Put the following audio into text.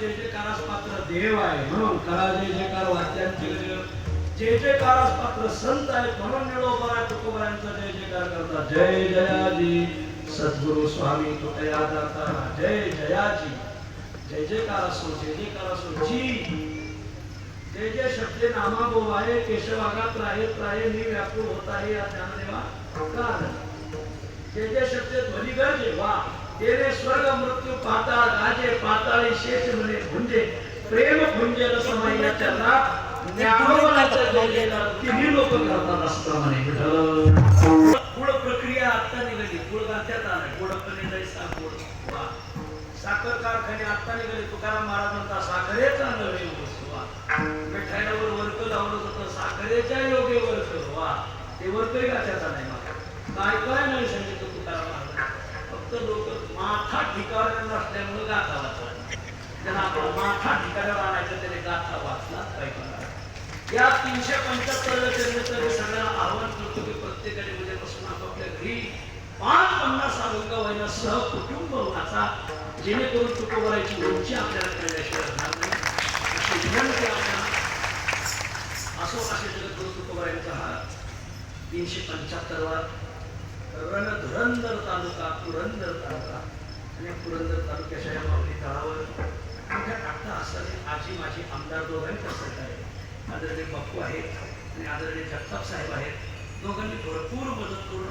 जय जयकारास पात्र देव आहे म्हणून करा जय जयकार वाद्यांचे पात्र संत आहेत म्हणून निळोबा जय जयकार जय जयाजी सद्गुरु स्वामी तुकया जय जयाजी. जय जयकार असो जय जयकार असो. जी. जय जय शब्द नामा बोवाये केशवागात राहे प्राये मी व्याकुळ होत आहे या ज्ञानदेवा. प्रकार जय जय शब्द ध्वनी गरजे वा. तेरे स्वर्ग मृत्यू पाताळ राजे पाताळी शेष म्हणे भुंजे। प्रेम भुंजे रसमय्याच्या रात ज्ञानोबराचं जय तिन्ही लोक करतात असतं म्हणे विठ्ठल. गुळ प्रक्रिया आता निघाली गुळ गाठ्यात आला गोडपणे नाही साखर. वा. साखर कारखाने आता निघाले तुकाराम महाराज म्हणता साखरेचा नव्हे वा. मिठाईवर वर्क लावलं होतं साखरेच्या योगे वर्क वा. ते वर्कही गाठ्याचा नाही मला. काय काय नाही सांगितलं तुकाराम महाराज फक्त लोक माथा ठिकावर नसल्यामुळे गाथा वाचला त्यांना आपला माथा ठिकाणावर आणायचं त्याने गाथा वाचलाच पाहिजे या तीनशे पंच्याहत्तर चरित्र सगळ्यांना आव्हान करतो की प्रत्येकाने उद्यापासून आपापल्या घरी पाच पन्नास अभंग व्हायला सह कुटुंब वाचा जेणेकरून तुकोबरायची उंची आपल्याला कळल्याशिवाय राहणार नाही. अशी विनंती आपल्याला असो असे जगद्गुरु तुकोबरायांचा हा तीनशे पंच्याहत्तरवा रणधुरंदर तालुका पुरंदर तालुका. आणि पुरंदर तालुक्याच्या या माऊली तळावर आमच्या आत्ता असताना आजी माझी आमदार दोघांनी कसं आहे आदरणीय बाप्पू आहेत आणि आदरणीय जगताप साहेब आहेत. दोघांनी भरपूर मदत करून